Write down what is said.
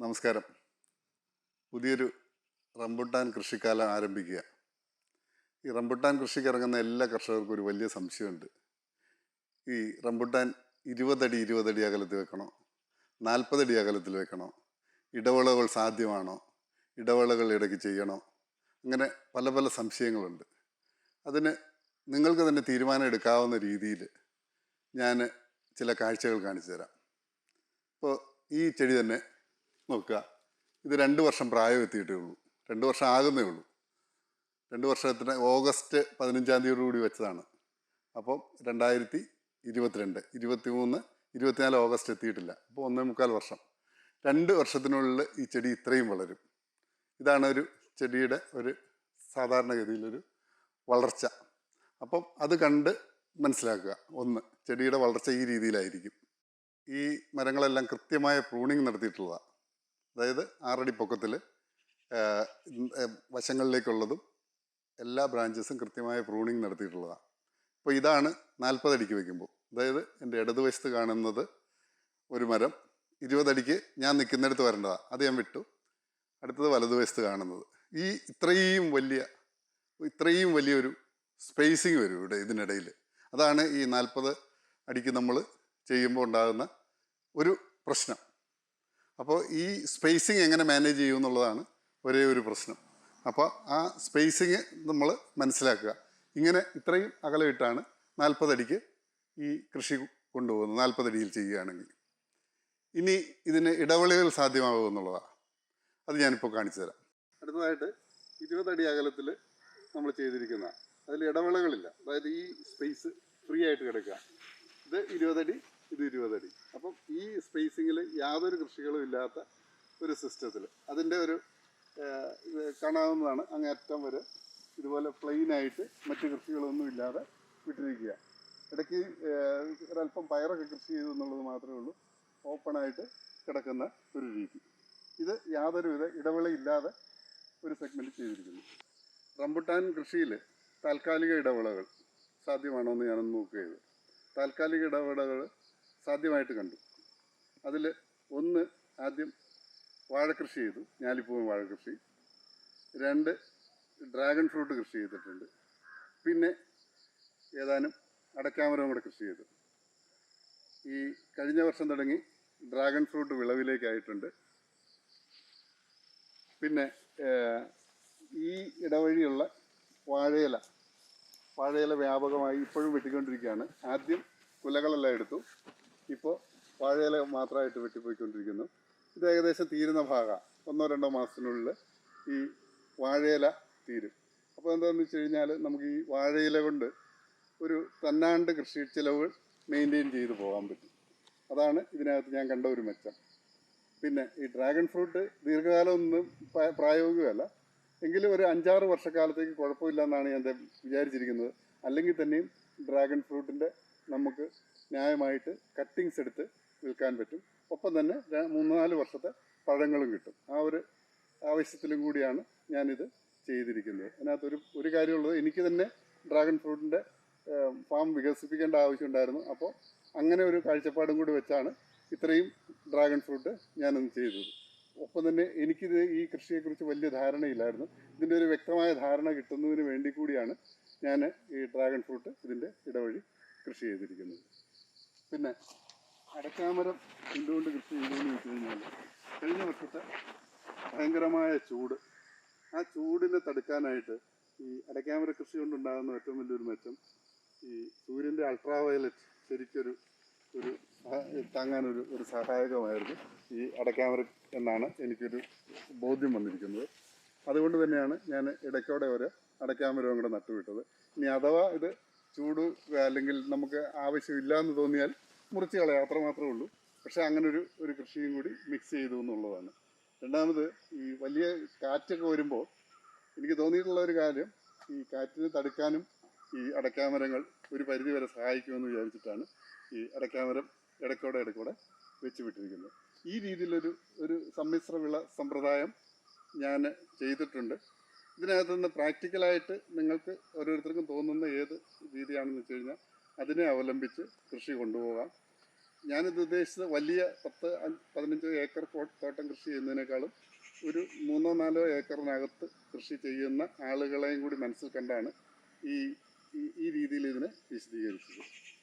നമസ്കാരം. പുതിയൊരു റംബുട്ടാൻ കൃഷിക്കാലം ആരംഭിക്കുക. ഈ റംബുട്ടാൻ കൃഷിക്ക് ഇറങ്ങുന്ന എല്ലാ കർഷകർക്കും ഒരു വലിയ സംശയമുണ്ട്. ഈ റംബുട്ടാൻ ഇരുപതടി ഇരുപതടി അകലത്തിൽ വെക്കണോ? നാൽപ്പതടി അകലത്തിൽ വെക്കണോ? ഇടവേളകൾ സാധ്യമാണോ? ഇടവേളകൾ ഇടയ്ക്ക് ചെയ്യണോ? അങ്ങനെ പല പല സംശയങ്ങളുണ്ട്. അതിന് നിങ്ങൾക്ക് തന്നെ തീരുമാനം എടുക്കാവുന്ന രീതിയിൽ ഞാൻ ചില കാഴ്ചകൾ കാണിച്ചു തരാം അപ്പോൾ ഈ ചെടി തന്നെ നോക്കുക. ഇത് രണ്ട് വർഷം പ്രായം എത്തിയിട്ടേ ഉള്ളൂ. രണ്ട് വർഷം ആകുന്നേ ഉള്ളൂ. രണ്ട് വർഷത്തിന് ഓഗസ്റ്റ് പതിനഞ്ചാം തീയതി കൂടി വെച്ചതാണ്. അപ്പോൾ രണ്ടായിരത്തി ഇരുപത്തിരണ്ട് ഇരുപത്തി മൂന്ന് ഇരുപത്തിനാല് ഓഗസ്റ്റ് എത്തിയിട്ടില്ല. അപ്പോൾ ഒന്നേ മുക്കാൽ വർഷം. രണ്ട് വർഷത്തിനുള്ളിൽ ഈ ചെടി ഇത്രയും വളരും. ഇതാണ് ഒരു ചെടിയുടെ ഒരു സാധാരണഗതിയിലൊരു വളർച്ച. അപ്പം അത് കണ്ട് മനസ്സിലാക്കുക. ഒന്ന് ചെടിയുടെ വളർച്ച ഈ രീതിയിലായിരിക്കും. ഈ മരങ്ങളെല്ലാം കൃത്യമായ പ്രൂണിങ് നടത്തിയിട്ടുള്ളതാണ്. അതായത് ആറടി പൊക്കത്തിൽ വശങ്ങളിലേക്കുള്ളതും എല്ലാ ബ്രാഞ്ചസും കൃത്യമായ പ്രൂണിങ് നടത്തിയിട്ടുള്ളതാണ്. അപ്പോൾ ഇതാണ് നാൽപ്പതടിക്ക് വയ്ക്കുമ്പോൾ അതായത് എന്റെ ഇടതുവശത്ത് കാണുന്നത് ഒരു മരം ഇരുപതടിക്ക് ഞാൻ നിൽക്കുന്നിടത്ത് വരേണ്ടതാണ് അത് ഞാൻ വിട്ടു. അടുത്തത് വലതുവശത്ത് കാണുന്നത്. ഈ ഇത്രയും വലിയ ഇത്രയും വലിയൊരു സ്പേസിങ് വരും ഇവിടെ ഇതിനിടയിൽ അതാണ് ഈ നാൽപ്പത് അടിക്ക് നമ്മൾ ചെയ്യുമ്പോൾ ഉണ്ടാകുന്ന ഒരു പ്രശ്നം. അപ്പോൾ ഈ സ്പേസിങ് എങ്ങനെ മാനേജ് ചെയ്യും എന്നുള്ളതാണ് ഒരേ ഒരു പ്രശ്നം. അപ്പോൾ ആ സ്പേസിങ് നമ്മൾ മനസ്സിലാക്കുക. ഇങ്ങനെ ഇത്രയും അകലമിട്ടാണ് നാൽപ്പതടിക്ക് ഈ കൃഷി കൊണ്ടുപോകുന്നത് നാൽപ്പതടിയിൽ ചെയ്യുകയാണെങ്കിൽ. ഇനി ഇതിന് ഇടവേളകൾ സാധ്യമാകും എന്നുള്ളതാണ് അത് ഞാനിപ്പോൾ കാണിച്ചു തരാം. അടുത്തതായിട്ട് ഇരുപതടി അകലത്തിൽ നമ്മൾ ചെയ്തിരിക്കുന്ന അതിൽ ഇടവേളകളില്ല. അതായത് ഈ സ്പേസ് ഫ്രീ ആയിട്ട് കിടക്കുക. ഇത് ഇരുപതടി ഇത് ഇരുപതടി അപ്പം ഈ സ്പേസിങ്ങിൽ യാതൊരു കൃഷികളും ഇല്ലാത്ത ഒരു സിസ്റ്റത്തിൽ അതിന്റെ ഒരു കാണാവുന്നതാണ് അങ്ങേറ്റം വരെ. ഇതുപോലെ പ്ലെയിനായിട്ട് മറ്റ് കൃഷികളൊന്നും ഇല്ലാതെ വിട്ടിരിക്കുക. ഇടയ്ക്ക് ഒരല്പം പയറൊക്കെ കൃഷി ചെയ്തു എന്നുള്ളത് മാത്രമേ ഉള്ളൂ. ഓപ്പണായിട്ട് കിടക്കുന്ന ഒരു രീതി. ഇത് യാതൊരുവിധ ഇടവേളയില്ലാതെ ഒരു സെഗ്മെന്റ് ചെയ്തിരിക്കുന്നു. റംബുട്ടാൻ കൃഷിയിൽ താൽക്കാലിക ഇടവേളകൾ സാധ്യമാണോ എന്ന് ഞാനൊന്ന് നോക്കുകയത് താൽക്കാലിക ഇടവേളകൾ സാധ്യമായിട്ട് കണ്ടു. അതിൽ ഒന്ന് ആദ്യം വാഴക്കൃഷി ചെയ്തു. ഞാലിപ്പൂവൻ വാഴക്കൃഷി. രണ്ട് ഡ്രാഗൺ ഫ്രൂട്ട് കൃഷി ചെയ്തിട്ടുണ്ട്. പിന്നെ ഏതാനും അടക്കാമരവും കൂടെ കൃഷി ചെയ്തു. ഈ കഴിഞ്ഞ വർഷം തുടങ്ങി ഡ്രാഗൺ ഫ്രൂട്ട് വിളവിലേക്കായിട്ടുണ്ട്. പിന്നെ ഈ ഇടവഴിയുള്ള വാഴയില വാഴയില വ്യാപകമായി ഇപ്പോഴും വെട്ടിക്കൊണ്ടിരിക്കുകയാണ്. ആദ്യം കുലകളെല്ലാം എടുത്തു. ഇപ്പോൾ വാഴയില മാത്രമായിട്ട് വെട്ടിപ്പോയിക്കൊണ്ടിരിക്കുന്നു. ഇത് ഏകദേശം തീരുന്ന ഭാഗമാണ് ഒന്നോ രണ്ടോ മാസത്തിനുള്ളിൽ ഈ വാഴയില തീരും. അപ്പോൾ എന്താണെന്ന് വെച്ച് കഴിഞ്ഞാൽ നമുക്ക് ഈ വാഴയില കൊണ്ട് ഒരു തന്നാണ്ട് കൃഷി ചിലവ് മെയിന്റെയിൻ ചെയ്ത് പോകാൻ പറ്റും. അതാണ് ഇതിനകത്ത് ഞാൻ കണ്ട ഒരു മെച്ചം. പിന്നെ ഈ ഡ്രാഗൺ ഫ്രൂട്ട് ദീർഘകാലം ഒന്നും പ്രായോഗികമല്ല. എങ്കിലും ഒരു അഞ്ചാറ് വർഷക്കാലത്തേക്ക് കുഴപ്പമില്ല എന്നാണ് ഞാൻ വിചാരിച്ചിരിക്കുന്നത്. അല്ലെങ്കിൽ തന്നെയും ഡ്രാഗൺ ഫ്രൂട്ടിന്റെ നമുക്ക് ന്യായമായിട്ട് കട്ടിങ്സ് എടുത്ത് വിൽക്കാൻ പറ്റും. ഒപ്പം തന്നെ മൂന്ന് നാല് വർഷത്തെ പഴങ്ങളും കിട്ടും. ആ ഒരു ആവശ്യത്തിലും കൂടിയാണ് ഞാനിത് ചെയ്തിരിക്കുന്നത്. അതിനകത്ത് ഒരു ഒരു കാര്യമുള്ളത് എനിക്ക് തന്നെ ഡ്രാഗൺ ഫ്രൂട്ടിന്റെ ഫാം വികസിപ്പിക്കേണ്ട ആവശ്യമുണ്ടായിരുന്നു. അപ്പോൾ അങ്ങനെ ഒരു കാഴ്ചപ്പാടും കൂടി വെച്ചാണ് ഇത്രയും ഡ്രാഗൺ ഫ്രൂട്ട് ഞാനൊന്ന് ചെയ്തത്. ഒപ്പം തന്നെ എനിക്കിത് ഈ കൃഷിയെക്കുറിച്ച് വലിയ ധാരണയില്ലായിരുന്നു. ഇതിന്റെ ഒരു വ്യക്തമായ ധാരണ കിട്ടുന്നതിന് വേണ്ടി കൂടിയാണ് ഞാൻ ഈ ഡ്രാഗൺ ഫ്രൂട്ട് ഇതിന്റെ ഇടവഴി കൃഷി ചെയ്തിരിക്കുന്നത്. പിന്നെ അടക്കാമരം എന്തുകൊണ്ട് കൃഷി ചെയ്യുന്നതെന്ന് വെച്ച് കഴിഞ്ഞാൽ കഴിഞ്ഞ വർഷത്തെ ഭയങ്കരമായ ചൂട്. ആ ചൂടിനെ തടുക്കാനായിട്ട് ഈ അടക്കാമര കൃഷി കൊണ്ടുണ്ടാകുന്ന ഏറ്റവും വലിയൊരു മെച്ചം ഈ സൂര്യന്റെ അൾട്രാവയലറ്റ് ശരിക്കൊരു ഒരു താങ്ങാനൊരു ഒരു സഹായകമായിരുന്നു ഈ അടക്കാമര എന്നാണ് എനിക്കൊരു ബോധ്യം വന്നിരിക്കുന്നത്. അതുകൊണ്ട് തന്നെയാണ് ഞാൻ ഇടയ്ക്കോടെ ഒരു അടക്കാമരവും കൂടെ നട്ടുവിട്ടത് ഇനി അഥവാ ഇത് ചൂട് അല്ലെങ്കിൽ നമുക്ക് ആവശ്യമില്ല എന്ന് തോന്നിയാൽ മുറിച്ച് കളയാം അത്ര മാത്രമേ ഉള്ളൂ. പക്ഷേ അങ്ങനെ ഒരു ഒരു കൃഷിയും കൂടി മിക്സ് ചെയ്തു എന്നുള്ളതാണ്. രണ്ടാമത് ഈ വലിയ കാറ്റൊക്കെ വരുമ്പോൾ എനിക്ക് തോന്നിയിട്ടുള്ള ഒരു കാര്യം ഈ കാറ്റിനെ തടുക്കാനും ഈ അടക്കാമരങ്ങൾ ഒരു പരിധി വരെ സഹായിക്കുമെന്ന് വിചാരിച്ചിട്ടാണ് ഈ അടക്കാമരം ഇടയ്ക്കോടെ ഇടയ്ക്കോടെ വെച്ച് വിട്ടിരിക്കുന്നത്. ഈ രീതിയിലൊരു ഒരു സമ്മിശ്ര വിള സമ്പ്രദായം ഞാൻ ചെയ്തിട്ടുണ്ട്. ഇതിനകത്ത് നിന്ന് പ്രാക്ടിക്കലായിട്ട് നിങ്ങൾക്ക് ഓരോരുത്തർക്കും തോന്നുന്ന ഏത് രീതിയാണെന്ന് വെച്ച് കഴിഞ്ഞാൽ അതിനെ അവലംബിച്ച് കൃഷി കൊണ്ടുപോകാം. ഞാനിത് ഉദ്ദേശിച്ചത് വലിയ പത്ത് പതിനഞ്ച് ഏക്കർ തോട്ടം കൃഷി ചെയ്യുന്നതിനേക്കാളും ഒരു മൂന്നോ നാലോ ഏക്കറിനകത്ത് കൃഷി ചെയ്യുന്ന ആളുകളെയും കൂടി മനസ്സിൽ കണ്ടാണ് ഈ- ഈ രീതിയിൽ ഇതിനെ വിശദീകരിച്ചത്.